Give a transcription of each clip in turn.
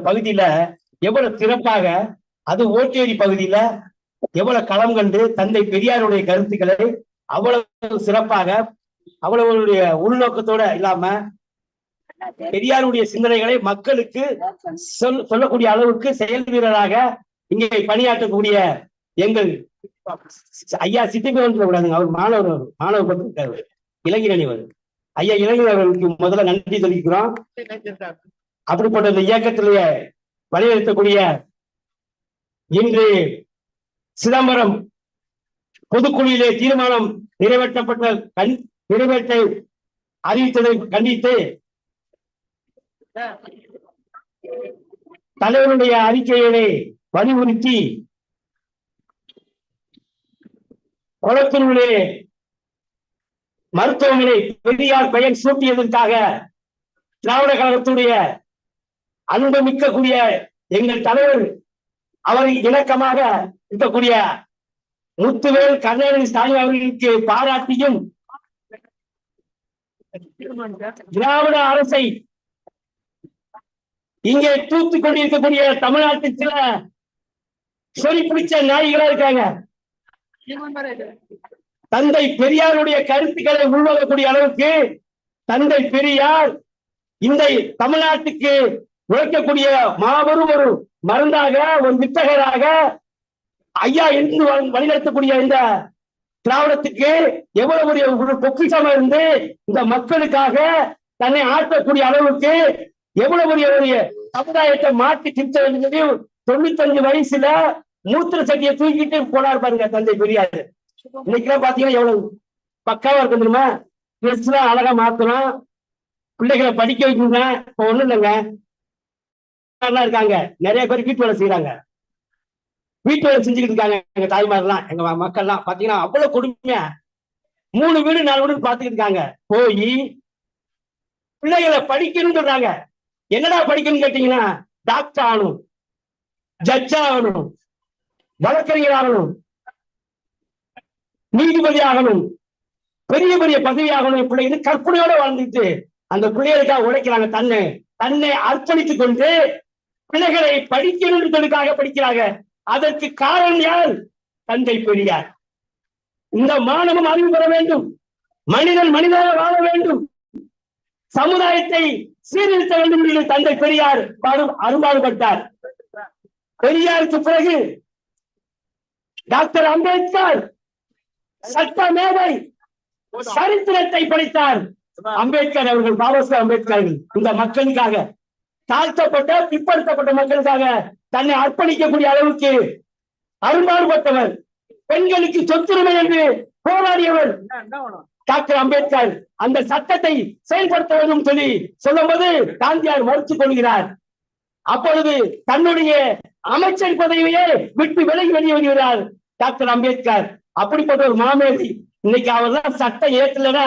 பகுதியில எவ்வளவு சிறப்பாக அது ஓட்டேரி பகுதியில எவ்வளவு களம் கண்டு தந்தை பெரியாருடைய கருத்துக்களை அவ்வளவு சிறப்பாக அவ்வளவுடைய உள்நோக்கத்தோட இல்லாம பெரியாருடைய சிந்தனைகளை மக்களுக்கு சொல் சொல்லக்கூடிய அளவுக்கு செயல் வீரராக இங்கே பணியாற்றக்கூடிய எங்கள் ஐயா சித்திபவன் கூடாதுங்க. அவர் மாணவர் அவர். மாணவர் பத்திரிக்காரு இளைஞரணி அவர் ஐயா அவர்களுக்கு முதல்ல நன்றி தெரிவிக்கிறோம். அப்படிப்பட்ட இந்த இயக்கத்திலேயே வலியுறுத்தக்கூடிய இன்று சிதம்பரம் பொதுக்குழுவிலே தீர்மானம் நிறைவேற்றப்பட்ட கண் நிறைவேற்றை அறிவித்ததை கண்டித்து தலைவருடைய அறிக்கைகளை வலியுறுத்தி குளத்தூரிலே மருத்துவமனை பெரியார் பெயர் சூட்டியதற்காக திராவிட கழகத்துடைய அன்பு மிக்கக்கூடிய எங்கள் தலைவர் அவரை இணக்கமாக இருக்கக்கூடிய முத்துவேல் கருணாநிதி ஸ்டாலின் அவர்களுக்கு பாராட்டியும் திராவிட அரசை இங்கே தூத்து கொண்டிருக்கக்கூடிய தமிழ்நாட்டில் சில சொல்லி பிடிச்ச நாய்களா இருக்காங்க. தந்தை பெரியாருடைய கருத்துக்களை உள்வாங்கக்கூடிய அளவுக்கு தந்தை பெரியார் இந்த தமிழ்நாட்டுக்கு உழைக்கக்கூடிய மாபெரும் ஒரு மருந்தாக ஒரு வித்தகராக ஐயா என்று வழிநடத்தக்கூடிய இந்த திராவிடத்துக்கு எவ்வளவு ஒரு பொக்கிஷமா இருந்து இந்த மக்களுக்காக தன்னை ஆற்றக்கூடிய அளவுக்கு எவ்வளவு ஒரு சமுதாயத்தை மாற்றி திருத்த வேண்டும் தொண்ணூத்தஞ்சு வயசுல மூத்திர சட்டியை தூக்கிட்டு போனார் பாருங்க தந்தை பெரியார். இன்னைக்கு பாத்தீங்கன்னா எவ்வளவு பக்காவா இருக்கு தெரியுமா? ட்ரெஸ் எல்லாம் அழகா மாத்தணும். பிள்ளைகளை படிக்க வைக்கணுங்க இப்ப ஒண்ணும் இல்லைங்க. இருக்காங்க. நிறைய பேர் வீட்டு வேலை செய்யறாங்க வீட்டு வேலை செஞ்சுக்கிட்டு இருக்காங்க. எங்க தாய்மாரெல்லாம் எங்க மக்கள்லாம். பாத்தீங்கன்னா அவ்வளவு கொடுமையா. மூணு வீடு நாலு வீடு பாத்துக்கிட்டு இருக்காங்க. போய் பிள்ளைகளை படிக்கணும்னு சொல்றாங்க. என்னடா படிக்கணும்னு கேட்டீங்கன்னா டாக்டர் ஆகணும். ஜட்ஜ் ஆகணும். வழக்கறிஞர் ஆகணும். நீதிபதி ஆகணும். பெரிய பெரிய பதவி ஆகணும். பிள்ளைங்க கற்பனையோட வாழ்ந்துட்டு அந்த பிள்ளைகளுக்காக உழைக்கிறாங்க. தன்னை தன்னை அர்ப்பணித்துக் கொண்டு பிள்ளைகளை படிக்கணுன்றதுக்காக படிக்கிறாங்க. அதற்கு காரணம் யார்? தந்தை பெரியார். இந்த மாணவம் அறிவு பெற வேண்டும். மனிதன் மனிதனாக வாழ வேண்டும். சமுதாயத்தை சீர்திருத்த வேண்டும் என்று தந்தை பெரியார் பாடு அரும்பாடுபட்டார். பெரியாருக்கு பிறகு டாக்டர் அம்பேத்கர் சட்ட மேதை சரித்திரத்தை படித்தார். அம்பேத்கர் அவர்கள் பாபா அம்பேத்கர் இந்த மக்களுக்காக. தாழ்த்தப்பட்ட பிற்படுத்தப்பட்ட மக்களுக்காக தன்னை அர்ப்பணிக்கக்கூடிய அளவுக்கு அரும்பாடுபட்டவர் பெண்களுக்கு சொத்துரிமை என்று போராடியவர் டாக்டர் அம்பேத்கர். அந்த சட்டத்தை செயல்படுத்த வேண்டும் சொல்லி சொல்லும்போது காந்தியார் மறுத்துக் கொள்கிறார். அப்பொழுது தன்னுடைய அமைச்சர் பதவியே விட்டு விலகி வெளியே வருகிறார் டாக்டர் அம்பேத்கர். அப்படிப்பட்ட ஒரு மாமேதி. இன்னைக்கு அவர் தான் சட்டம் ஏற்றலன்னா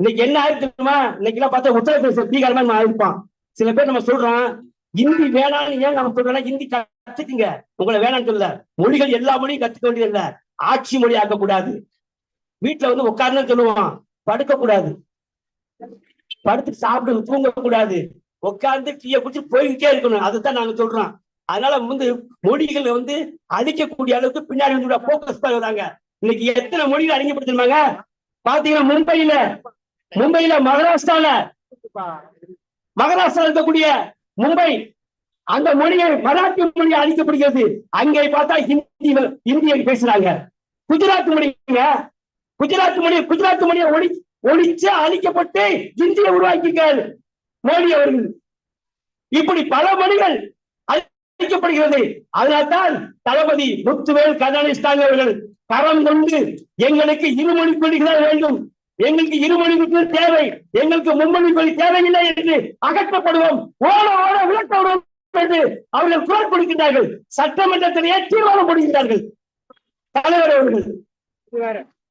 இன்னைக்கு என்ன ஆயிருக்குமா இன்னைக்கு எல்லாம் பார்த்தா உத்தரப்பிரதேச பீகார் மாதிரி இருப்பான் ஆயிருப்பான். சில பேர் நம்ம சொல்றோம் இந்தி வேணாம்னு ஏன் நம்ம சொல்றோம்னா ஹிந்தி கத்துக்குங்க. உங்களை வேணாம்னு சொல்ல மொழிகள் எல்லா மொழியும் கத்துக்க வேண்டியது இல்ல ஆட்சி மொழி ஆக்கக்கூடாது. வீட்டுல வந்து உட்கார்ந்து சொல்லுவோம். படுக்க கூடாது படுத்து சாப்பிட தூங்க கூடாது உட்கார்ந்து டீயை குடிச்சு போய்கிட்டே இருக்கணும். அதுதான் நாங்க சொல்றோம். அதனால வந்து மொழிகளை வந்து அழிக்கக்கூடிய அளவுக்கு பின்னாடி வந்து போக்கஸ் பண்ணுறாங்க இன்னைக்கு எத்தனை மொழிகள் அழிக்கப்படுத்திருப்பாங்க பாத்தீங்கன்னா மும்பையில. மும்பையில மகாராஷ்டிரால. மகாராஷ்டிரா இருக்கக்கூடிய மும்பை அந்த மொழியை மராத்தி மொழி அழிக்கப்படுகிறது. அங்கே பார்த்தா ஹிந்தி இந்தியை பேசுறாங்க. குஜராத் மொழிங்க குஜராத் மொழி குஜராத் மொழியை ஒளி ஒழிச்சு அழிக்கப்பட்டு ஹிந்தியை உருவாக்கிக்கார் மோடி அவர்கள். இப்படி பல மொழிகள் அழிக்கப்படுகிறது. அதனால்தான் தளபதி முத்துவேல் கருணாநிதி அவர்கள் கரம் கொண்டு எங்களுக்கு இருமொழி கொள்கைகள் வேண்டும். எங்களுக்கு இருமொழி கொள்கை தேவை. எங்களுக்கு மும்மொழி கொள்கை தேவையில்லை என்று அகற்றப்படுவோம். ஓட ஓட விளக்கப்படுவோம் என்று அவர்கள் குரல் கொடுக்கிறார்கள் சட்டமன்றத்திலேயே தீர்மானம் போடுகிறார்கள் தலைவர் அவர்கள்.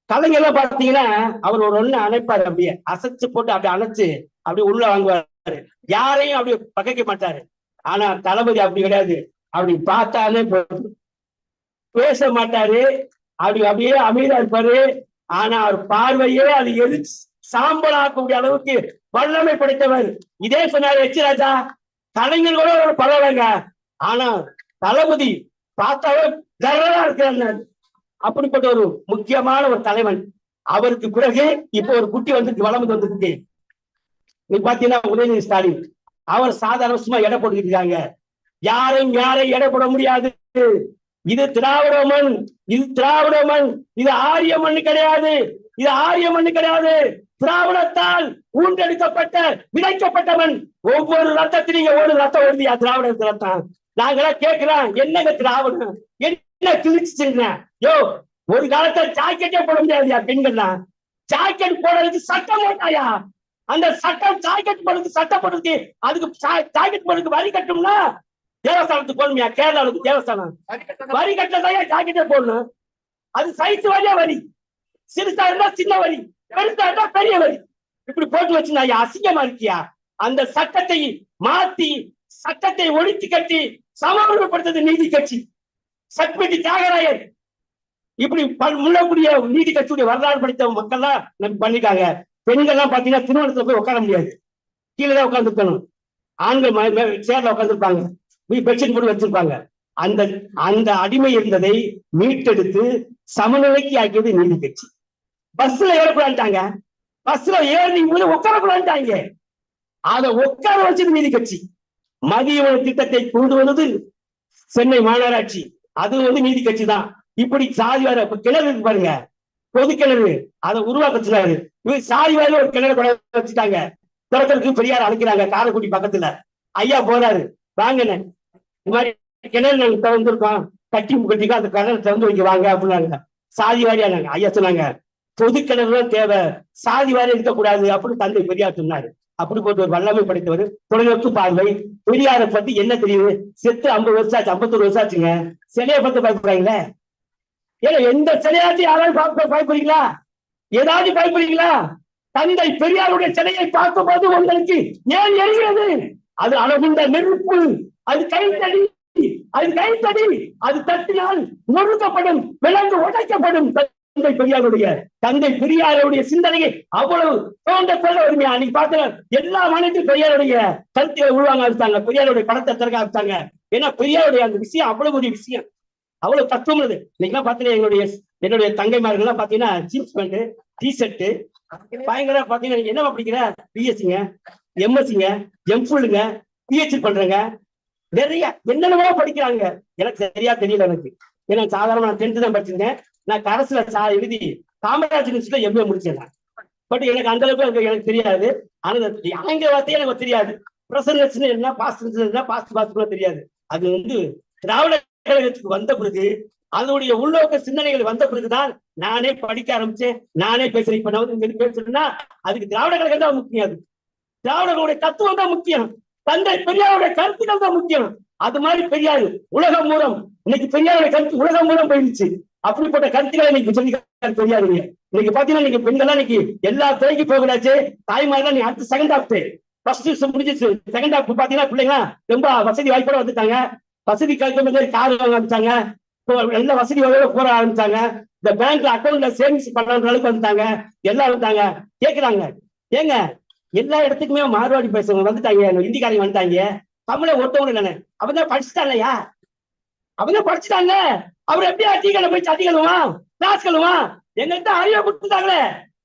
கலைஞர்லாம் பாத்தீங்கன்னா அவர் ஒரு ஒண்ணு அணைப்பாரு அப்படியே அசைச்சு போட்டு அப்படியே அணைச்சு அப்படியே உள்ள வாங்குவாரு. யாரையும் அப்படியே பகைக்க மாட்டாரு. ஆனா தளபதி அப்படி கிடையாது. அப்படி பார்த்தாலே பேச மாட்டாரு. அப்படி அப்படியே அமைதியா இருப்பாரு. ஆனா அவர் பார்வையே அது எது சாம்பலாக்கக்கூடிய அளவுக்கு வல்லமை படைத்தவர். இதே சொன்னார் எச்சி ராஜா தலைஞர் கூட ஒரு பரவாயில்லைங்க ஆனா தளபதி பார்த்தாவே ஜரலா இருக்கிறாங்க அப்படிப்பட்ட ஒரு முக்கியமான ஒரு தலைவன். அவருக்கு பிறகு இப்ப ஒரு குட்டி வந்து வளர்ந்து வந்துருக்கு. நீ பாத்தீங்கன்னா உதயநிதி ஸ்டாலின். அவர் சாதாரண சும்மா எடை போட்டுக்கிட்டு இருக்காங்க. யாரும் யாரையும் எடை போட முடியாது. இது திராவிட மண் இது திராவிட மண் இது ஆரிய மண் கிடையாது. இது ஆரிய மண் கிடையாது. திராவிடத்தால் ஊன்றெடுக்கப்பட்ட விதைக்கப்பட்டவன் ஒவ்வொரு ரத்தத்திலையும் ஒரு ரத்தம் வருதியா திராவிட ரத்தம். நாங்களா கேட்கிறோம் என்னங்க திராவிடம்? என்ன கிழிச்சுங்க யோ ஒரு காலத்துல ஜாக்கெட்டே போட முடியாதுயா பெண்கள்லாம். ஜாக்கெட் போடுறதுக்கு சட்டம் போட்டாயா? அந்த சட்டம் ஜாக்கெட் போடுறதுக்கு சட்டம் போடுறதுக்கு அதுக்கு ஜாக்கெட் போடுறதுக்கு வரி கட்டும்னா தேவஸ்தானத்துக்கு போடணுமியா கேரளாவுக்கு தேவஸ்தானம். வரி கட்டதான் ஜாக்கெட்டே போடணும். அது சைஸ் வரியா வரி. சிறுசா இருந்தா சின்ன வரி பெருசா இருந்தா பெரிய வரி. இப்படி போட்டு வச்சிருந்தா அசிங்கமா இருக்கியா? அந்த சட்டத்தை மாத்தி சட்டத்தை ஒழித்து கட்டி சமூகப்படுத்தது நீதி கட்சி. சத்மிதி தியாகராயர். இப்படி முன்னக்கூடிய நீதி கட்சியுடைய வரலாறு படித்த மக்கள்லாம் நம்ம பண்ணிருக்காங்க? பெண்கள்லாம் பாத்தீங்கன்னா திருமணத்துல போய் உட்கார முடியாது. கீழே தான் உட்கார்ந்துருக்கணும். ஆண்கள் சேர்ல உட்கார்ந்துருப்பாங்க. பெட்ஷீட் போட்டு வச்சிருப்பாங்க அந்த அந்த அடிமை இருந்ததை மீட்டெடுத்து சமநிலைக்கு ஆக்கியது நீதி கட்சி பஸ்ல ஏறக்கூடாதுட்டாங்க பஸ்ல ஏறி போது உட்காரக்கூடாதுட்டாங்க அதை உட்கார வச்சது நீதி கட்சி மதிய உணவு திட்டத்தை கொண்டு வந்தது சென்னை மாநகராட்சி. அது வந்து நீதி கட்சி தான். இப்படி சாதி வேற இப்ப கிணறு இருக்கு பாருங்க. பொது கிணறு அதை உருவாக்க சொன்னாரு. இவர் சாதி வேற ஒரு கிணறு கொண்டு வச்சுட்டாங்க. திறக்கிறதுக்கு பெரியார் அழைக்கிறாங்க. காரைக்குடி பக்கத்துல. ஐயா போறாரு. வாங்கினேன் இந்த மாதிரி கிணறு நாங்க திறந்துருக்கோம் கட்டி கட்டிக்கோ அந்த கிணறு திறந்து வைக்க வாங்க அப்படின்னாங்க. சாதி வாரியானாங்க ஐயா சொன்னாங்க பொது கிணறு தான் தேவை. சாதி வாரி இருக்கக்கூடாது அப்படின்னு தந்தை பெரியார் சொன்னாரு. அப்படிப்பட்ட ஒரு வல்லமை படைத்தவர் தொலைநோக்கு பார்வை. பெரியாரை பத்தி என்ன தெரியுது? செத்து ஐம்பது வருஷம் ஆச்சு ஐம்பத்தொரு வருஷம் ஆச்சுங்க சிலையை பத்தி பயப்படுறாங்களே. ஏன்னா எந்த சிலையாச்சும் யாராவது பார்க்க பயப்படுறீங்களா? ஏதாவது பயப்படுறீங்களா? தந்தை பெரியாருடைய சிலையை பார்க்கும்போது உங்களுக்கு ஏன் எரிகிறது? அது அழகுண்ட நெருப்பு. அது கை தடி அது கை தடி அது தட்டினால் நொறுக்கப்படும் விலங்கு உடைக்கப்படும் தந்தை பெரியாருடைய தந்தை பெரியாருடைய சிந்தனையை அவ்வளவு தோன்ற சொல்ல உரிமையா? அன்னைக்கு பார்த்த எல்லா மாநிலத்திலும் பெரியாருடைய கருத்தை உருவாங்க அறுத்தாங்க பெரியாருடைய படத்தை திறக்க அறுத்தாங்க ஏன்னா பெரியாருடைய அந்த விஷயம் அவ்வளவு ஒரு விஷயம். அவ்வளவு தத்துவம் உள்ளது. இன்னைக்கு பாத்தீங்கன்னா எங்களுடைய என்னுடைய தங்கைமார்கள் எல்லாம் பாத்தீங்கன்னா ஜீன்ஸ் பேண்ட் டி ஷர்ட் பயங்கர பாத்தீங்கன்னா என்ன படிக்கிற பிஎஸ்சிங்க எம்எஸ்சிங்க எம்ஃபுல்லுங்க பிஹெச்டி பண்றேங்க. நிறைய என்னென்னவோ படிக்கிறாங்க. எனக்கு சரியா தெரியல எனக்கு. ஏன்னா சாதாரண நான் டென்த் தான் படிச்சிருந்தேன். நான் கரசுல சா எழுதி காமராஜ் யூனிவர்சிட்டியில எம்ஏ முடிச்சிருந்தேன் பட் எனக்கு அந்த அளவுக்கு எனக்கு- தெரியாது. ஆனா இந்த ஆங்கில வார்த்தையே எனக்கு தெரியாது. பிரசன்ஸ் என்ன பாஸ்ட் என்ன பாஸ்ட் பாஸ்ட் தெரியாது. அது வந்து திராவிட கழகத்துக்கு வந்த பிறகு அதனுடைய உள்நோக்க சிந்தனைகள் வந்த பிறகுதான் நானே படிக்க ஆரம்பிச்சேன். நானே பேசுறேன். இப்ப நான் வந்து பேசுறேன்னா அதுக்கு திராவிட கழகம் தான் முக்கியம் அது. திராவிடர்களுடைய தத்துவம் தான் முக்கியம். தந்தை பெரியாருடைய கருத்துக்கள் தான் முக்கியம். அது மாதிரி பெரியார் உலகம் மூலம் இன்னைக்கு பெரியாருடைய கருத்து உலகம் மூலம் போயிடுச்சு. அப்படிப்பட்ட கருத்துக்களை இன்னைக்கு சொல்லியிருக்காரு பெரியாருடைய இன்னைக்கு பாத்தீங்கன்னா இன்னைக்கு பெண்கள்லாம் இன்னைக்கு எல்லா துறைக்கு போகலாச்சு. தாய்மாரெல்லாம் நீ அடுத்து செகண்ட் ஆஃப் ஃபர்ஸ்ட் முடிஞ்சிச்சு செகண்ட் ஹாஃப் பாத்தீங்கன்னா பிள்ளைங்க ரொம்ப வசதி வாய்ப்போட வந்துட்டாங்க. வசதி கல்வி கார் வாங்க ஆரம்பிச்சாங்க. எல்லா வசதி வகையோட போற ஆரம்பிச்சாங்க. இந்த பேங்க்ல அக்கௌண்ட்ல சேவிங்ஸ் பண்ற அளவுக்கு வந்துட்டாங்க. எல்லாம் வந்துட்டாங்க கேக்குறாங்க. ஏங்க எல்லா இடத்துக்குமே மார்வாடி பேசுறவங்க வந்துட்டாங்க. இந்திக்காரங்க வந்துட்டாங்க. தமிழை ஒருத்தவங்க இல்லைன்னு அவங்க தான் அவன் தான் படிச்சுட்டாங்க அவர் எப்படி அட்டிகளை போய் சட்டிகளுமா கிளாஸ் கழுவா எங்கள்கிட்ட அறிவை கொடுத்துட்டாங்களே.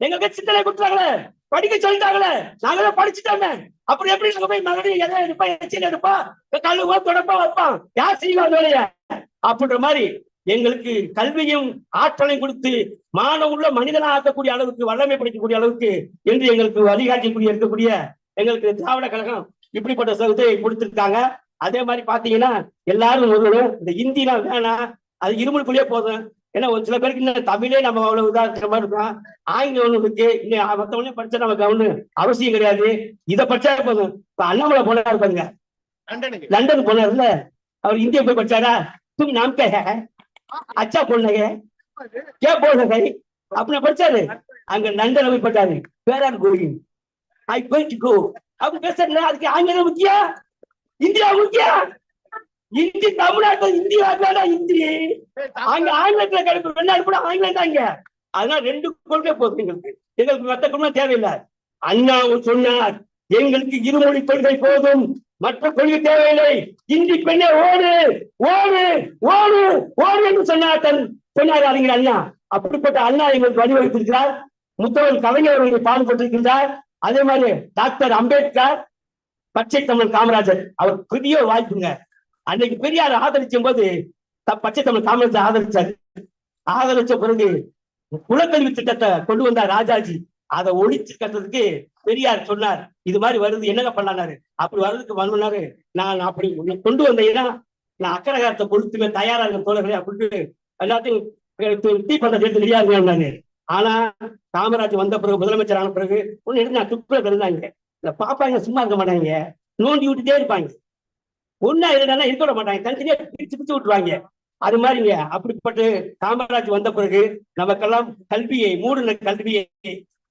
எங்களுக்கு சிந்தனை கொடுத்தாங்களே படிக்க சொல்லிட்டாங்களே. நாங்களே படிச்சுட்டோமே. அப்புறம் எப்படி நாங்க போய் மறுபடியும் எதை எடுப்பா எச்சில் எடுப்பா கழுவா தொடப்பா வைப்பான் யார் செய்வா வேலையா? அப்படின்ற மாதிரி எங்களுக்கு கல்வியும் ஆற்றலையும் கொடுத்து மான உள்ள மனிதனா ஆக்கக்கூடிய அளவுக்கு வல்லமை படைக்கக்கூடிய அளவுக்கு என்று எங்களுக்கு வழிகாட்டக்கூடிய இருக்கக்கூடிய எங்களுக்கு திராவிட கழகம் இப்படிப்பட்ட சகத்தை கொடுத்திருக்காங்க. அதே மாதிரி பாத்தீங்கன்னா எல்லாரும் ஒரு இந்த ஹிந்திலாம் வேணாம் அது இருமலுக்குள்ளேயே போதும். ஏன்னா ஒரு சில பேருக்கு இன்னும் தமிழே நம்ம அவ்வளவு இதா இருக்கிற மாதிரி இருக்கும். ஆங்கிலம் ஒண்ணு இருக்கு. இன்னும் மத்தவங்களே படிச்சா நமக்கு ஒண்ணு அவசியம் கிடையாது. இதை படிச்சா போதும். இப்ப அண்ணாமலை போனாரு பாருங்க. லண்டனுக்கு. லண்டன் போனார்ல அவர் இந்தியா போய் படிச்சாரா? தும் நாம் கே? அச்சா போனங்க கே போன கை அப்படின்னு படிச்சாரு. அங்க நண்டன் போய் பட்டாரு where are I going to go அப்படி பேசுறேன் அதுக்கு ஆங்கிலம் முக்கியா இந்தியா முக்கியா இந்தி தமிழ்நாட்டில் இந்தியா வேண்டாம் இந்தி. அங்க ஆங்கிலத்துல கிடைக்கும் வெளிநாடு கூட ஆங்கிலம் தான் இங்க. அதனால ரெண்டு கொள்கை போதும் எங்களுக்கு. எங்களுக்கு மத்த குடும்பம் தேவையில்லை. அண்ணா சொன்னார் எங்களுக்கு இருமொழி கொள்கை போதும். மற்ற கொள்கை தேவையில்லை. இந்தி பெண்ணே ஓடு ஓடு ஓடு ஓடு என்று சொன்னார் தன் சொன்னார் அறிஞர் அண்ணா. அப்படிப்பட்ட அண்ணா எங்களுக்கு வழிவகுத்திருக்கிறார். முத்தவர் கலைஞர் அவர்களை பாடுபட்டிருக்கின்றார். அதே மாதிரி டாக்டர் அம்பேத்கர் பச்சை தமிழ் காமராஜர் அவர் பெரிய வாய்ப்புங்க. அன்னைக்கு பெரியார் ஆதரிக்கும் போது த- பச்சை தமிழ் காமராஜர் ஆதரிச்சார். ஆதரிச்ச பிறகு குலக்கல்வி திட்டத்தை கொண்டு வந்தார் ராஜாஜி. அதை ஒழிச்சு கட்டுறதுக்கு பெரியார் சொன்னார். இது மாதிரி வருது என்னங்க பண்ணாரு அப்படி வர்றதுக்கு வந்தாரு நான் அப்படி உன்னை கொண்டு வந்தீங்கன்னா நான் அக்கரகாரத்தை கொளுத்துமே தயாரா இருக்க தோழர்களே அப்படின்ட்டு எல்லாத்தையும் டீ பண்ண சேர்த்து ஆனா காமராஜ் வந்த பிறகு முதலமைச்சர் ஆன பிறகு ஒண்ணு எடுத்து நான் துப்புல இருந்தாங்க இந்த பாப்பாங்க சும்மா இருக்க மாட்டாங்க. நோண்டி விட்டுட்டே இருப்பாங்க. ஒன்னா இருந்தாலும் இருக்க விட மாட்டாங்க. தனித்தனியா பிரிச்சு பிரிச்சு விட்டுருவாங்க. அது மாதிரிங்க. அப்படிப்பட்டு காமராஜ் வந்த பிறகு நமக்கெல்லாம் கல்வியை மூடின கல்வியை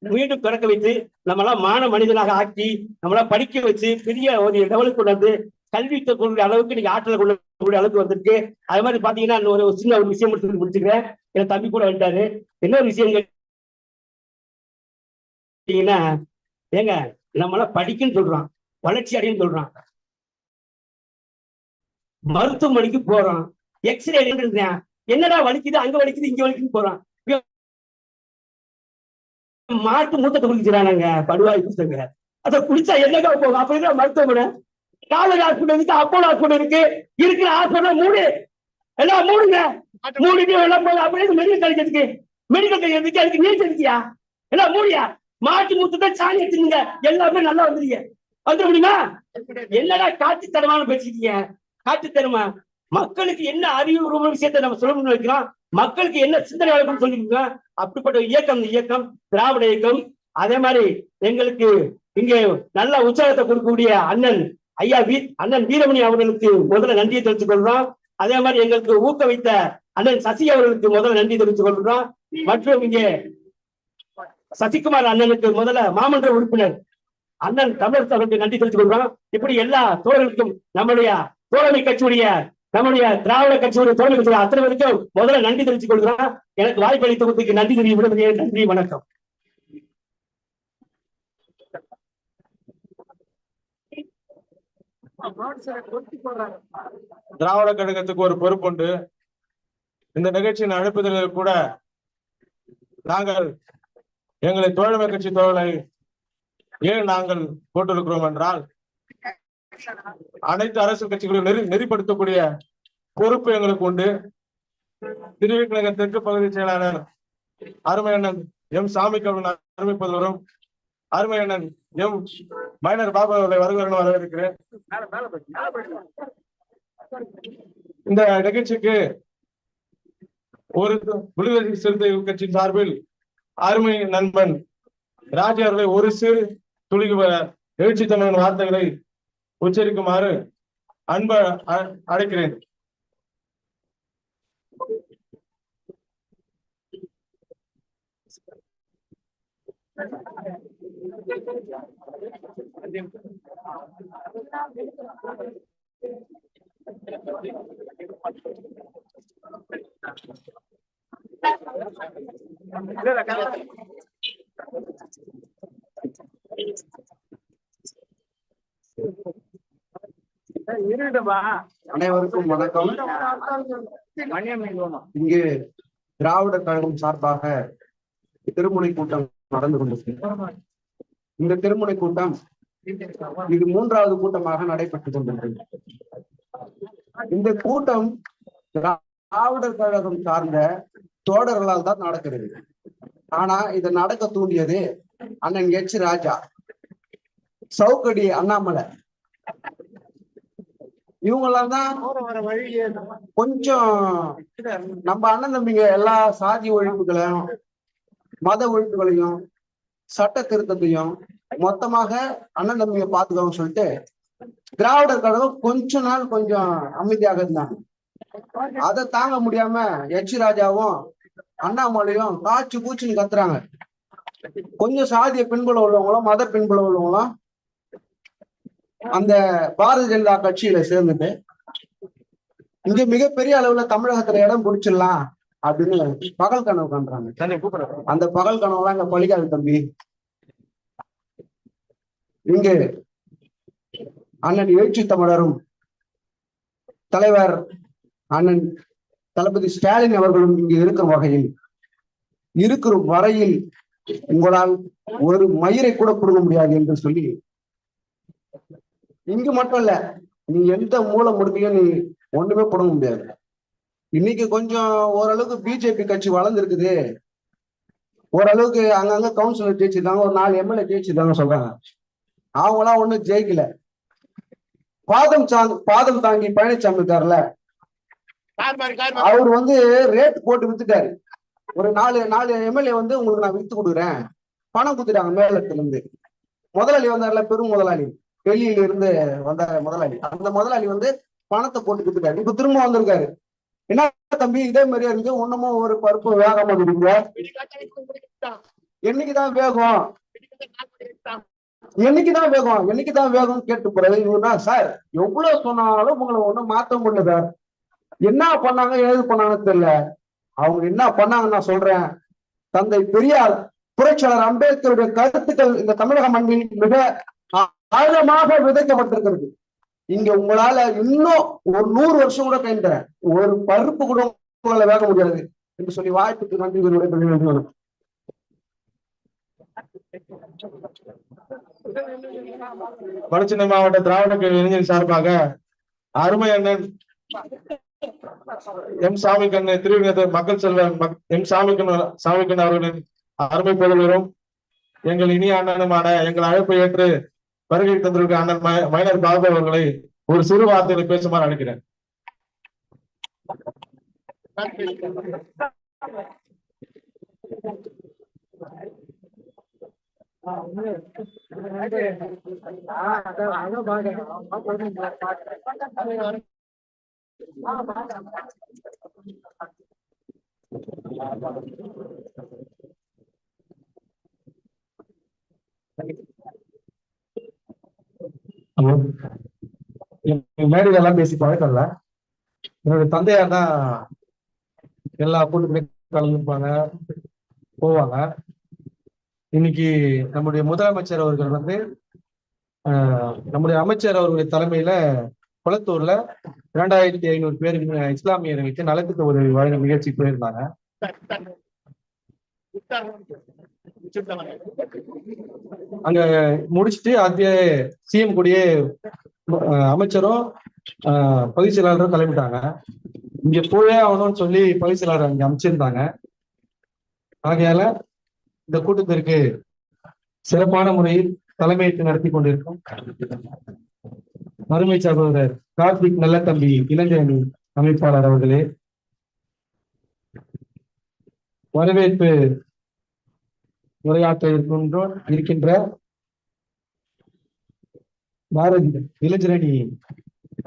மீண்டும் பிறக்க வைத்து நம்மளாம் மான மனிதனாக ஆக்கி நம்மளா படிக்க வச்சு பெரிய ஒரு லெவலுக்கு கொண்டு வந்து கல்வி கொள்கிற அளவுக்கு நீங்க ஆற்றலை கொள்ளக்கூடிய அளவுக்கு வந்திருக்கு. அது மாதிரி பாத்தீங்கன்னா ஒரு சின்ன ஒரு விஷயம் மட்டும் சொல்லி முடிச்சுக்கிறேன். என் தம்பி கூட வந்துட்டாரு. என்ன விஷயம் கேட்டீங்கன்னா ஏங்க நம்மள படிக்கன்னு சொல்றான். வளர்ச்சி அடையும் சொல்றான். மருத்துவமனைக்கு போறோம் எக்ஸ்ரே என்னடா வலிக்குது? அங்க வலிக்குது இங்க வலிக்குன்னு போறான். மாட்டு மூத்தத்தை குளிக்கிறானாங்க படுவாய் புத்தங்க அதை குளிச்சா என்னங்க போகும்? அப்படிதான் மருத்துவமனை? காலேஜ் ஹாஸ்பிட்டல் இருக்கு அப்போலோ ஹாஸ்பிட்டல் இருக்கு. இருக்கிற ஹாஸ்பிட்டல் மூடு. எல்லாம் மூடுங்க. மூடிட்டு எல்லாம் போய் அப்படியே மெடிக்கல் கிடைக்கிறதுக்கு மெடிக்கல் கிடைக்கிறதுக்கு அதுக்கு நீச்சல் இருக்கியா எல்லாம் மூடியா? மாட்டு மூத்தத்தை சாணி எடுத்துங்க எல்லாமே நல்லா வந்துருங்க. வந்துட முடியுமா? என்னடா காட்டுத்தனமான பேசிட்டீங்க காட்டுத்தனமா? மக்களுக்கு என்ன அறிவுபூர்வ விஷயத்தை நம்ம சொல்லணும்னு வைக்கிறோம் மக்களுக்கு என்ன சிந்தனை வளர்க்கணும்னு சொல்லிக்கோங்க அப்படிப்பட்ட இயக்கம் இயக்கம் திராவிட இயக்கம். அதே மாதிரி எங்களுக்கு இங்கே நல்ல உற்சாகத்தை கொடுக்கக்கூடிய அண்ணன் ஐயா வீ அண்ணன் வீரமணி அவர்களுக்கு முதல்ல நன்றியை தெரிவித்துக் கொள்றோம் அதே மாதிரி எங்களுக்கு ஊக்கவித்த அண்ணன் சசி அவர்களுக்கு முதல்ல நன்றி தெரிவித்துக் கொள்கிறோம். மற்றும் இங்கே சசிகுமார் அண்ணனுக்கு முதல்ல மாமன்ற உறுப்பினர் அண்ணன் தமிழர் அவர்களுக்கு நன்றி தெரிவித்துக் கொள்கிறோம். இப்படி எல்லா தோழர்களுக்கும் நம்முடைய தோழமை கட்சியுடைய நம்முடைய திராவிட கட்சியுடைய தோழமை அத்தனை பேருக்கும் முதல்ல நன்றி தெரிவித்துக் கொள்கிறோம். எனக்கு வாய்ப்பு அளித்ததுக்கு நன்றி தெரிவி விடுவதே நன்றி வணக்கம். திராவிட கழகத்துக்கு ஒரு பொறுப்புண்டு இந்த நிகழ்ச்சியின் அழைப்புதலில் கூட நாங்கள் எங்களை தோழமை கட்சி தோழலை ஏன் நாங்கள் போட்டிருக்கிறோம் என்றால் அனைத்து அரசியல் கட்சிகளையும் நெறி நெறிப்படுத்தக்கூடிய பொறுப்பு எங்களுக்கு உண்டு. திருவிக்கிழங்க தெற்கு பகுதி செயலாளர் அருமை அண்ணன் எம் சாமி அருமை அறிவிப்பதும் அருமை அண்ணன் எம் மைனர் பாபு அவர்களை வருகிறேன் வரவேற்கிறேன். இந்த நிகழ்ச்சிக்கு ஒரு விடுதலை சிறுத்தை கட்சியின் சார்பில் அருமை நண்பன் ராஜா அவர்களை ஒரு சிறு துளி எழுச்சி தமிழன் வார்த்தைகளை உச்சரிக்குமாறு அன்ப அ- அழைக்கிறேன். அனைவருக்கும் வணக்கம். இங்கு திராவிட கழகம் சார்பாக திருமுனை கூட்டம் நடந்து கொண்டிருக்கிறது. இந்த திருமுனை கூட்டம் இது மூன்றாவது கூட்டமாக நடைபெற்றுக் கொண்டிருக்கிறது. இந்த கூட்டம் திராவிடர் கழகம் சார்ந்த தோழர்களால் தான் நடக்கிறது. ஆனா இதை நடக்க தூண்டியது அண்ணன் எச். ராஜா. சவுக்கடி அண்ணாமலை. இவங்கெல்லாம் தான் கொஞ்சம் நம்ம அண்ணன் தம்பிங்க எல்லா சாதி ஒழிப்புகளையும் மத ஒழிப்புகளையும் சட்ட திருத்தத்தையும் மொத்தமாக அண்ணன் தம்பிங்க பாத்துக்கோங்க சொல்லிட்டு திராவிடர் கழகம் கொஞ்ச நாள் கொஞ்சம் அமைதியாக இருந்தாங்க. அதை தாங்க முடியாம எச் ராஜாவும் அண்ணாமலையும் காய்ச்சி பூச்சின்னு கத்துறாங்க. கொஞ்சம் சாதிய பின்புல உள்ளவங்களும் மத பின்புல உள்ளவங்களும் அந்த பாரதிய ஜனதா கட்சியில சேர்ந்துட்டு இங்க மிகப்பெரிய அளவுல தமிழகத்துல இடம் பிடிச்சிடலாம் அப்படின்னு பகல் கனவு காண்றாங்க. அந்த பகல் கனவுலாம் இங்க பழிக்காது தம்பி. இங்க அண்ணன் எழுச்சி தமிழரும் தலைவர் அண்ணன் தளபதி ஸ்டாலின் அவர்களும் இங்கு இருக்கும் வகையில் இருக்கிற வரையில் உங்களால் ஒரு மயிரை கூட கொடுக்க முடியாது என்று சொல்லி இங்கு மட்டும் இல்ல நீ எந்த மூலை முடிக்கையும் நீ ஒண்ணுமே கொடுக்க முடியாது. இன்னைக்கு கொஞ்சம் ஓரளவுக்கு பிஜேபி கட்சி வளர்ந்துருக்குது. ஓரளவுக்கு அங்கங்க கவுன்சிலர் ஜெயிச்சிருக்காங்க ஒரு நாலு எம்எல்ஏ ஜெயிச்சிருக்காங்க சொல்றாங்க. அவங்களாம் ஒண்ணும் ஜெயிக்கல. பாதம் சாங் பாதம் தாங்கி பழனிசாமி இருக்காருல்ல அவர் வந்து ரேட் போட்டு வித்துட்டாரு. ஒரு நாலு நாலு எம்எல்ஏ வந்து உங்களுக்கு நான் வித்து கொடுக்குறேன். பணம் கொடுத்துட்டாங்க மேலத்துல இருந்து முதலாளி வந்தார்ல பெரும் முதலாளி. டெல்லியில இருந்து வந்த முதலாளி. அந்த முதலாளி வந்து பணத்தை போட்டு கொடுத்துருக்காரு இப்ப திரும்ப வந்திருக்காரு. என்ன தம்பி? இதே மாதிரியா இருக்கு ஒண்ணுமும் ஒரு பருப்பு வேகாம இருக்கீங்க என்னைக்குதான் வேகம்? என்னைக்குதான் வேகம்? என்னைக்குதான் வேகம் கேட்டு போறது. சார். எவ்வளவு சொன்னாலும் உங்களை ஒண்ணும் மாத்த முடியல சார். என்ன பண்ணாங்க ஏது பண்ணாங்கன்னு தெரியல. அவங்க என்ன பண்ணாங்கன்னு நான் சொல்றேன். தந்தை பெரியார் புரட்சியாளர் அம்பேத்கருடைய கருத்துக்கள் இந்த தமிழக மண்ணில் மிக ஆழமாக விதைக்கப்பட்டிருக்கிறது இங்க உங்களால இன்னும் ஒரு நூறு வருஷம் கூட கைண்ட ஒரு பருப்பு கூட உங்களால வேக முடியாது என்று சொல்லி வாய்ப்புக்கு நன்றி கூறி விடைபெறுகிறேன். வடசென்னை மாவட்ட திராவிட கழக இளைஞர் சார்பாக அருமை அண்ணன் எம் சாமிக்கண்ணன் திருவிழர் மக்கள் செல்வன் மக்- எம் சாமிக்கண்ணன் சாமிக்கண்ணன் அவர்களின் அருமை புதல்வரும் எங்கள் இனிய அண்ணனுமான எங்கள் அழைப்பை ஏற்று வருகை தந்திருக்க அண்ணன் ம- மைனர் பாபு அவர்களை ஒரு சிறு வார்த்தையில பேசுமாறு அழைக்கிறேன். ஹலோ மேடையில எல்லாம் பேசி பழக்கம் இல்ல. என்னுடைய தந்தையார் தான் எல்லா கூட்டத்திலையும் கலந்துப்பாங்க போவாங்க. இன்னைக்கு நம்முடைய முதலமைச்சர் அவர்கள் வந்து ஆஹ், நம்முடைய அமைச்சர் அவர்களுடைய தலைமையில குளத்தூர்ல இரண்டாயிரத்தி ஐநூறு பேர் இஸ்லாமியர்களுக்கு நலத்திட்ட உதவி வழங்கும் முயற்சி போயிருந்தாங்க. அங்க முடிச்சுட்டு அதே சிஎம் கூடயே அமைச்சரும் ஆஹ், பகுதி செயலாளரும் கிளம்பிட்டாங்க. இங்க போயே ஆகணும்னு சொல்லி பகுதி செயலாளர் அங்க அமைச்சிருந்தாங்க ஆகையால இந்த கூட்டத்திற்கு சிறப்பான முறையில் தலைமையேற்று நடத்தி கொண்டிருக்கும் மறுமை சகோதரர் கார்த்திக் நல்லதம்பி இளைஞரணி அமைப்பாளர் அவர்களே வரவேற்பு உரையாற்ற இருக்கின்றோம் இருக்கின்ற பாரதி இளைஞரணி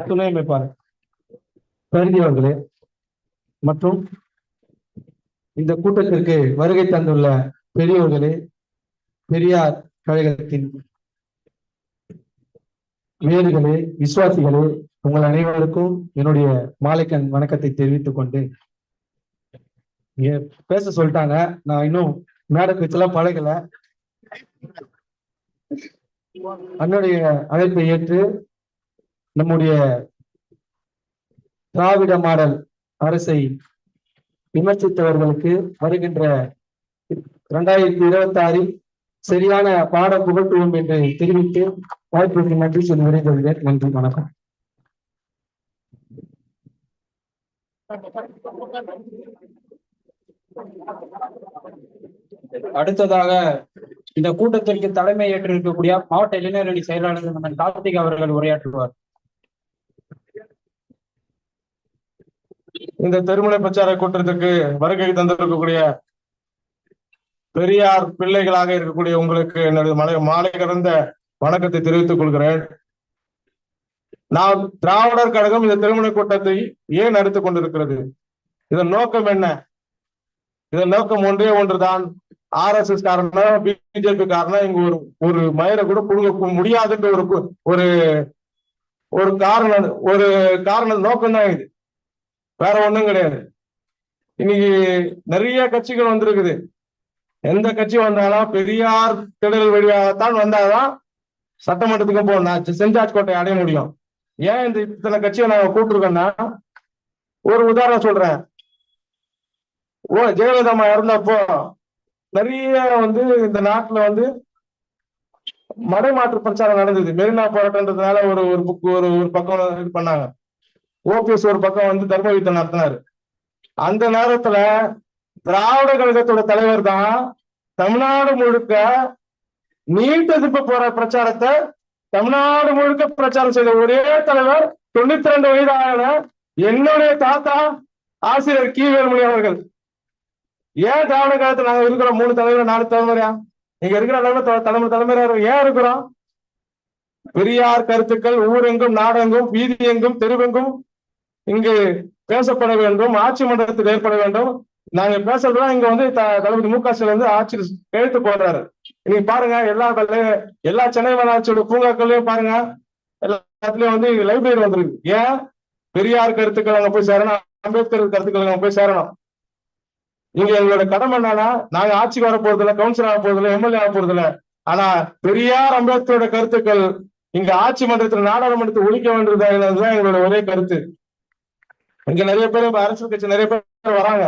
துணை அமைப்பாளர் பருதி அவர்களே மற்றும் இந்த கூட்டத்திற்கு வருகை தந்துள்ள பெரியோர்களே பெரியார் கழகத்தின் வேர்களே விசுவாசிகளே உங்கள் அனைவருக்கும் என்னுடைய மாலைக்கண் வணக்கத்தை தெரிவித்துக் கொண்டு இங்க பேச சொல்லிட்டாங்க நான் இன்னும் மேடம் வச்செல்லாம் பழகல. அண்ணனுடைய அழைப்பை ஏற்று நம்முடைய திராவிட மாடல் அரசை விமர்சித்தவர்களுக்கு வருகின்ற இரண்டாயிரத்தி இருபத்தி ஆறில் சரியான பாடம் புகட்டுவோம் என்று தெரிவித்து வாய்ப்புக்கு நன்றி சொல்லி விடைபெறுகிறேன். நன்றி வணக்கம். அடுத்ததாக இந்த கூட்டத்திற்கு தலைமை ஏற்றிருக்கக்கூடிய மாவட்ட இளைஞர் அணி செயலாளர் கார்த்திக் அவர்கள் உரையாற்றுவார். இந்த தெருமுனை பிரச்சார கூட்டத்திற்கு வருகை தந்திருக்கக்கூடிய பெரியார் பிள்ளைகளாக இருக்கக்கூடிய உங்களுக்கு என்னது மலை மாலை கடந்த வணக்கத்தை தெரிவித்துக் கொள்கிறேன். நாம் திராவிடர் கழகம் இந்த திருமண கூட்டத்தை ஏன் நடத்திக் கொண்டிருக்கிறது? இதன் நோக்கம் என்ன? இதன் நோக்கம் ஒன்றே ஒன்றுதான். ஆர் எஸ் எஸ் காரணம் பிஜேபி காரணம் இங்க ஒரு ஒரு மயிரை கூட புழுங்க முடியாதுன்ற ஒரு ஒரு ஒரு காரணம் ஒரு காரணம் நோக்கம் தான் இது. வேற ஒண்ணும் கிடையாது. இன்னைக்கு நிறைய கட்சிகள் வந்திருக்குது. எந்த கட்சி வந்தாலும் பெரியார் திடல் வழியாகத்தான் வந்தாதான் சட்டமன்றத்துக்கு போகணும் நான் செஞ்சாஜ் கோட்டை அடைய முடியும். ஏன் இந்த இத்தனை கட்சியை நாங்க கூப்பிட்டுருக்கோம்னா ஒரு உதாரணம் சொல்றேன். ஓ ஜெயலலிதா இறந்தப்போ நிறைய வந்து இந்த நாட்டுல வந்து மடைமாற்று பிரச்சாரம் நடந்தது. மெரினா போராட்டன்றதுனால ஒரு ஒரு புக் ஒரு ஒரு பக்கம் இது பண்ணாங்க. ஓபிஎஸ் ஒரு பக்கம் வந்து தர்ம யுத்தம் நடத்தினாரு. அந்த நேரத்துல திராவிட கழகத்தோட தலைவர் தான் தமிழ்நாடு முழுக்க நீட் எதிர்ப்பு போற பிரச்சாரத்தை தமிழ்நாடு முழுக்க பிரச்சாரம் செய்த ஒரே தலைவர் தொண்ணூத்தி ரெண்டு வயதான என்னுடைய தாத்தா ஆசிரியர் கி வேலுமணி அவர்கள். ஏன் திராவிட காலத்துல நாங்க இருக்கிறோம்? மூணு தலைமுறை நாலு தலைமுறையா? இங்க இருக்கிற அளவுல தலைமுறை தலைமுறையா இருக்கோம். ஏன் இருக்கிறோம்? பெரியார் கருத்துக்கள் ஊரெங்கும் நாடெங்கும் வீதி எங்கும் தெருவெங்கும் இங்கு பேசப்பட வேண்டும். ஆட்சி மன்றத்தில் ஏற்பட வேண்டும். நாங்க பேசுறதுலாம் இங்க வந்து த- தளபதி மு க ஸ்டாலின் வந்து ஆட்சி எழுத்து போடுறாரு. நீங்க பாருங்க எல்லா எல்லா சென்னை மாநகராட்சியோட பூங்காக்கள்லயும் பாருங்க எல்லாத்துலயும் வந்து லைப்ரரி வந்திருக்கு. ஏன்? பெரியார் கருத்துக்கள் அங்க போய் சேரணும் அம்பேத்கர் கருத்துக்கள் அங்க போய் சேரணும். இங்க எங்களோட கடமை என்னன்னா நாங்க ஆட்சிக்கு வர போறது கவுன்சிலர் ஆக போறதுல எம்எல்ஏ ஆக போறது ஆனா பெரியார் அம்பேத்கரோட கருத்துக்கள் இங்க ஆட்சி மன்றத்துல நாடாளுமன்றத்தை ஒழிக்க வேண்டியதுதான் எங்களோட ஒரே கருத்து. இங்க நிறைய பேர் இப்ப அரசியல் கட்சி நிறைய பேர் வராங்க.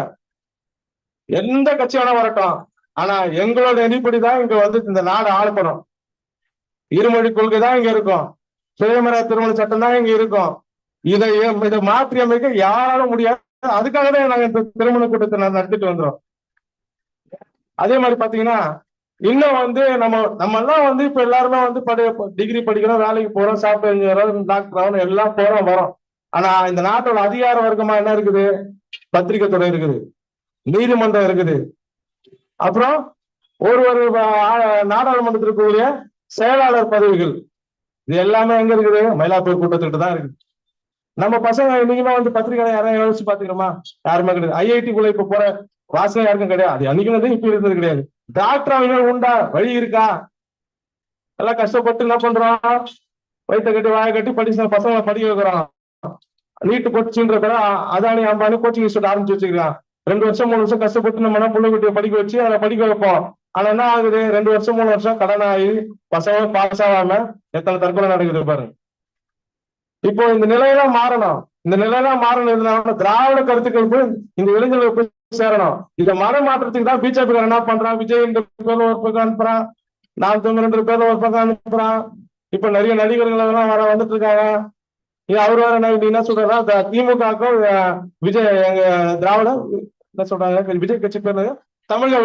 எந்த கட்சி வேணா வரட்டும். ஆனா எங்களோட நெறிப்படிதான் இங்க வந்து இந்த நாடு ஆளப்படும். இருமொழி கொள்கை தான் இங்க இருக்கும். சுயமர திருமண சட்டம் தான் இங்க இருக்கும். இதை இதை மாற்றி அமைக்க யாராலும் முடியாது. அதுக்காக தான் நாங்க இந்த திருமண கூட்டத்தை நா- நடத்திட்டு வந்தோம். அதே மாதிரி பாத்தீங்கன்னா இன்னும் வந்து நம்ம நம்ம எல்லாம் வந்து இப்ப எல்லாருமே வந்து படி டிகிரி படிக்கிறோம் வேலைக்கு போறோம் சாஃப்ட்வேர் இன்ஜினியரும் டாக்டர் ஆகணும் எல்லாம் போறோம் வரோம். ஆனா இந்த நாட்டோட அதிகார வர்க்கமா என்ன இருக்குது? பத்திரிகை துறை இருக்குது. நீதிமன்றம் இருக்குது. அப்புறம் ஒரு ஒரு நாடாளுமன்றத்திற்குரிய செயலாளர் பதவிகள். இது எல்லாமே எங்க இருக்குது? மயிலாப்பூர் கூட்டத்திட்டு தான் இருக்குது. நம்ம பசங்க இன்னைக்குமே வந்து பத்திரிகை யாரும் யோசிச்சு பாத்துக்கிறோமா யாருமே கிடையாது. ஐஐடி குள்ள இப்ப போற வாசனை யாருக்கும் கிடையாது. அது அன்னைக்கு வந்து இப்ப இருந்தது கிடையாது. டாக்டர் அவங்க உண்டா? வழி இருக்கா? எல்லாம் கஷ்டப்பட்டு என்ன பண்றோம்? வயிற்ற கட்டி வாயை கட்டி படிச்சு பசங்களை படிக்க வைக்கிறான் நீட்டு கோச்சின்றத அதானி அம்பானி கோச்சிங் இன்ஸ்டியூட் ஆரம்பிச்சு வச்சுக்கிறான். ரெண்டு வருஷம் மூணு வருஷம் கஷ்டப்பட்டு நம்ம என்ன புள்ள குட்டியை படிக்க வச்சு அதை படிக்க வைப்போம். ஆனா என்ன ஆகுது? ரெண்டு வருஷம் மூணு வருஷம் கடன் ஆகி பசங்க பாஸ் ஆகாம எத்தனை தற்கொலை நடக்குது பாருங்க. இப்போ இந்த நிலையெல்லாம் மாறணும். இந்த நிலையெல்லாம் மாறணும் திராவிட கருத்துக்கள் போய் இந்த இளைஞர்களுக்கு போய் சேரணும். இத மன மாற்றத்துக்கு தான் பிஜேபி என்ன பண்றான்? விஜய் என்ற பேர்ல ஒரு பக்கம் அனுப்புறான். நாம் தமிழ் பேர்ல ஒரு பக்கம் அனுப்புறான். இப்ப நிறைய நடிகர்கள் எல்லாம் வர வந்துட்டு இருக்காங்க. அவர் வேற என்ன என்ன திமுக விஜய் எங்க திராவிட என்ன சொல்றாங்க? விஜய் கட்சி பேர் தமிழ்ல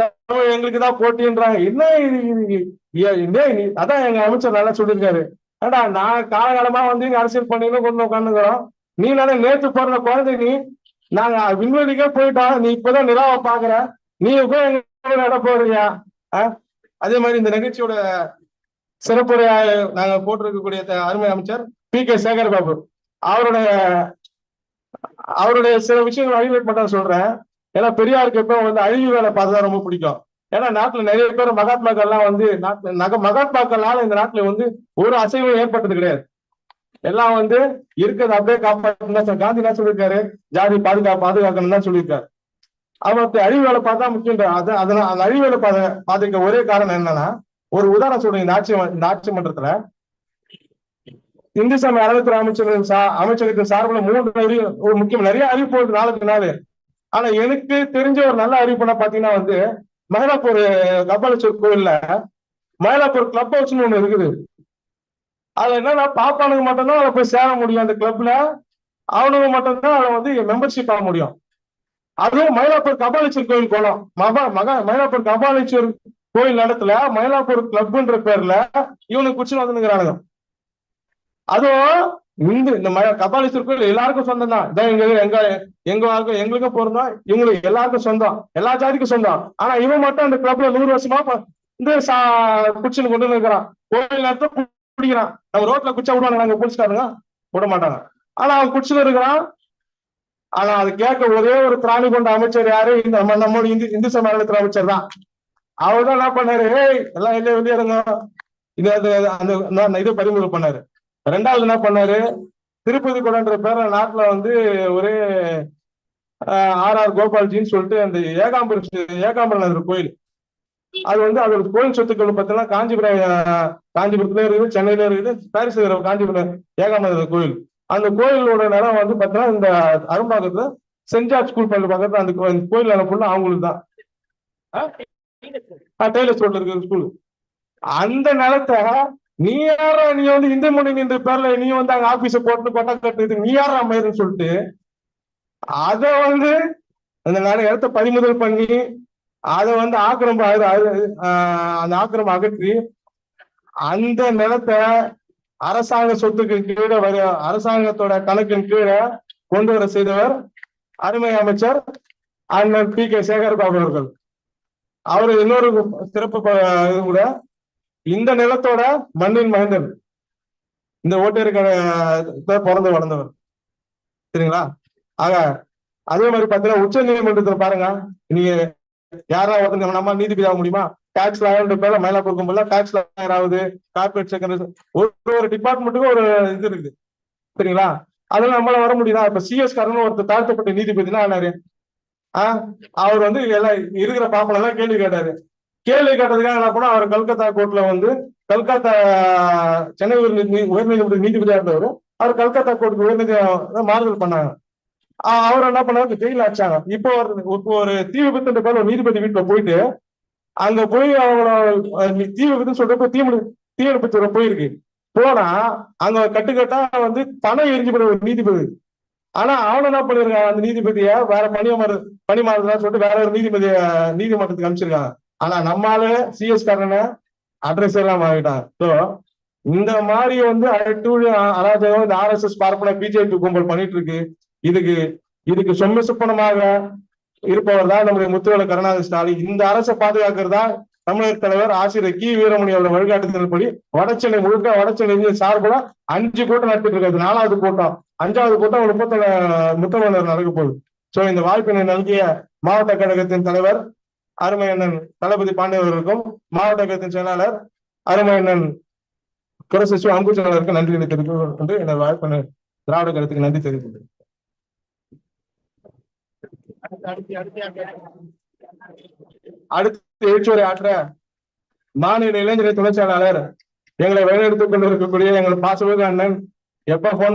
தமிழக எங்களுக்கு தான் போட்டின்றாங்க. என்ன இது அதான் எங்க அமைச்சர் நல்லா சொல்லியிருக்காரு. ஏடா நான் காலகாலமா வந்து இங்க அரசியல் பண்ணின்னு கொண்டு உட்காந்துக்கிறோம் நீ நானே நேத்து பிறந்த குழந்தை நீ நாங்க விண்வெளிக்கே போயிட்டோம். நீ இப்பதான் நிலாவை பாக்குற நீ போய் எங்க நட போறியா? அதே மாதிரி இந்த நிகழ்ச்சியோட சிறப்புரையா நாங்க போட்டிருக்கக்கூடிய அருமை அமைச்சர் பி கே சேகர் பாபு. அவருடைய அவருடைய சில விஷயங்கள் அழிவு பண்ண சொல்றேன். ஏன்னா பெரியாருக்கு எப்ப வந்து அழிவு வேலை பார்த்தா ரொம்ப பிடிக்கும். ஏன்னா நாட்டுல நிறைய பேர் மகாத்மாக்கள்லாம் வந்து நாட்டுல நக இந்த நாட்டுல வந்து ஒரு அசைவும் ஏற்பட்டது கிடையாது. எல்லாம் வந்து இருக்கிறத அப்படியே காப்பாற்றணும் காந்தி என்ன சொல்லியிருக்காரு? ஜாதி பாதுகா பாதுகாக்கணும் தான் சொல்லியிருக்காரு. அவருக்கு அழிவு வேலை பார்த்தா முக்கியம் அது அதனால அந்த அழிவு வேலை பாத பாதிக்க ஒரே காரணம் என்னன்னா ஒரு உதாரணம் சொல்றேன் இந்த ஆட்சி இந்த ஆட்சி மன்றத்துல. இந்து சமய அறநிலைத்துறை அமைச்சர் சா அமைச்சகத்தின் சார்பில் மூன்று அறிவு ஒரு முக்கியம் நிறைய அறிவிப்பு நாளுக்கு நாள். ஆனா எனக்கு தெரிஞ்ச ஒரு நல்ல அறிவிப்புனா பாத்தீங்கன்னா வந்து மயிலாப்பூர் கபாலீஸ்வர் கோயில்ல மயிலாப்பூர் கிளப் ஹவுஸ்னு ஒண்ணு இருக்குது. அதுல என்னன்னா பாப்பானுக்கு மட்டும்தான் அதை போய் சேர முடியும் அந்த கிளப்ல அவனுக்கு மட்டும்தான் அதை வந்து மெம்பர்ஷிப் ஆக முடியும். அதுவும் மயிலாப்பூர் கபாலீஸ்வர் கோயில் குளம் மகா மகா மயிலாப்பூர் கபாலீஸ்வர் கோயில் இடத்துல மயிலாப்பூர் கிளப்ன்ற பேர்ல இவனுக்கு குச்சி வந்துங்கிறானுங்க அதுவும் இந்த இந்த ம கபாலீஸ்வர் கோயில் எல்லாருக்கும் சொந்தம் தான். இதான் எங்க எங்க எங்க எங்களுக்கும் பிறந்தோம் இவங்களுக்கு எல்லாருக்கும் சொந்தம். எல்லா ஜாதிக்கும் சொந்தம். ஆனா இவன் மட்டும் அந்த கிளப்ல நூறு வருஷமா இந்த சா குச்சின்னு கொண்டு இருக்கிறான் கோயில் நேரத்தை குடிக்கிறான். நம்ம ரோட்ல குச்சா விடுவாங்க நாங்க போலீஸ்காரங்க விட மாட்டாங்க. ஆனா அவன் குடிச்சுட்டு இருக்கிறான். ஆனா அது கேட்க ஒரே ஒரு பிராணி கொண்ட அமைச்சர் யாரு? இந்த நம்ம நம்மளோட இந்து இந்து சமய அமைச்சர் தான். அவர் தான் என்ன பண்ணாரு? ஏய் எல்லாம் வெளியே இருங்க. இது அந்த அந்த இது பண்ணாரு. ரெண்டாவது என்ன பண்ணாரு? திருப்பதி கொடன்ற பேர்ல நாட்டுல வந்து ஒரே ஆர் ஆர் கோபால்ஜின்னு சொல்லிட்டு அந்த ஏகாம்பரம் ஏகாம்பரநாதர் கோயில். அது வந்து அதோட கோயில் சொத்துக்கள் பார்த்தீங்கன்னா காஞ்சிபுரம் அஹ், காஞ்சிபுரத்துல இருக்குது சென்னையில இருக்குது பாரிஸ்ல இருக்கிற காஞ்சிபுரம் ஏகாமத கோயில். அந்த கோயிலோட நிலம் வந்து பார்த்தீங்கன்னா இந்த அரும்பாக்கத்துல சென்ட் ஜார்ஜ் ஸ்கூல் பள்ளி பக்கத்துல அந்த கோயில் நிலம் ஃபுல்லா அவங்களுக்கு தான். டெய்லர் ரோட்ல இருக்கிற ஸ்கூல். அந்த நிலத்தை நீ யாரா நீ வந்து இந்து மொழி நின்று பேர்ல நீ வந்து அங்க ஆபீஸ போட்டு கொட்டை கட்டுறது நீ யாரா மயிருன்னு சொல்லிட்டு அத வந்து அந்த நான் இடத்த பறிமுதல் பண்ணி அதை வந்து ஆக்கிரம அது- அந்த ஆக்கிரமம் அகற்றி அந்த நிலத்தை அரசாங்க சொத்துக்கு கீழே வர அரசாங்கத்தோட கணக்கின் கீழே கொண்டு வர செய்தவர் அருமை அமைச்சர் அண்ணன் பி கே சேகர் பாபு அவர்கள். அவர் இன்னொரு சிறப்பு இது கூட இந்த நிலத்தோட மண்ணின் மகந்தன் இந்த ஓட்டேரி பிறந்து வளர்ந்தவர். சரிங்களா? ஆக அதே மாதிரி பாத்தீங்கன்னா உச்ச நீதிமன்றத்துல பாருங்க. நீங்க யாரா ஒருத்தங்க நம்ம நீதிபதி ஆக முடியுமா? டாக்ஸ் லாயர்ன்ற பேர்ல மயிலாப்பூர் போல டாக்ஸ் லாயர் ஆகுது. கார்பரேட் செகண்ட் ஒரு ஒரு டிபார்ட்மெண்ட்டுக்கும் ஒரு இது இருக்குது. சரிங்களா? அதெல்லாம் நம்மளால வர முடியுதா? இப்ப சிஎஸ் காரன் ஒருத்தர் தாழ்த்தப்பட்ட நீதிபதினா ஆனாரு ஆஹ் அவர் வந்து எல்லாம் இருக்கிற பாப்பல எல்லாம் கேள்வி கேட்டாரு. கேள்வி கேட்டதுக்காக என்ன பண்ணா அவர் கல்கத்தா கோர்ட்ல வந்து கல்கத்தா சென்னை உயர்நீதி உயர்நீதிமன்ற நீதிபதியா இருந்தவர் அவர் கல்கத்தா கோர்ட்டுக்கு உயர்நீதி மாறுதல் பண்ணாங்க. அவர் என்ன பண்ணாரு? ஜெயில ஆச்சாங்க இப்போ ஒரு ஒரு தீ விபத்துன்ற பேர் ஒரு நீதிபதி வீட்டுல போயிட்டு அங்க போய் அவங்கள நீ தீ விபத்துன்னு சொல்றப்ப தீ தீயணைப்பு துறை போயிருக்கு. போனா அங்க கட்டுக்கட்டா வந்து பணம் எரிஞ்சு போன ஒரு நீதிபதி. ஆனா அவன் என்ன பண்ணிருக்கான்? அந்த நீதிபதிய வேற பணி பணி மாறுதலா சொல்லிட்டு வேற ஒரு நீதிபதிய நீதிமன்றத்துக்கு அனுப்பிச்சிருக்காங்க. ஆனா நம்மால சிஎஸ் காரன அட்ரஸ் எல்லாம் வாங்கிட்டான். சோ இந்த மாதிரி வந்து அட்டூழி அராஜகம் இந்த ஆர்எஸ்எஸ் பார்ப்பன பிஜேபி கும்பல் பண்ணிட்டு இருக்கு இதுக்கு இதுக்கு சொம்ம சுப்பனமாக இருப்பவர் தான் நம்முடைய முத்துவேல கருணாநிதி ஸ்டாலின். இந்த அரசை பாதுகாக்கிறதா தமிழக தலைவர் ஆசிரியர் கி. வீரமணி அவர்கள் வழிகாட்டுதல்படி வடச்சென்னை முழுக்க வடச்சென்னை சார்பில் அஞ்சு கூட்டம் நடத்திட்டு இருக்காது நாலாவது கூட்டம் அஞ்சாவது கூட்டம் முப்பத்தி முத்தமிழர் நடக்க போகுது. சோ இந்த வாய்ப்பினை நல்கிய மாவட்ட கழகத்தின் தலைவர் அருமையண்ணன் தளபதி பாண்டியவர்களுக்கும் மாவட்ட கழகத்தின் செயலாளர் அருமையண்ணன் அண்ணன் அம்பு செயலாளருக்கு நன்றி தெரிவித்துக் கொண்டு வாய்ப்பு திராவிட கழகத்துக்கு நன்றி தெரிவித்துள்ளேன் அடுத்து எழுச்சுவரை ஆற்ற மாநில இளைஞர் துணை செயலாளர் எங்களை வழிநடத்திக் கொண்டிருக்கக்கூடிய எங்கள் பாசமிகு அண்ணன் எப்ப போன்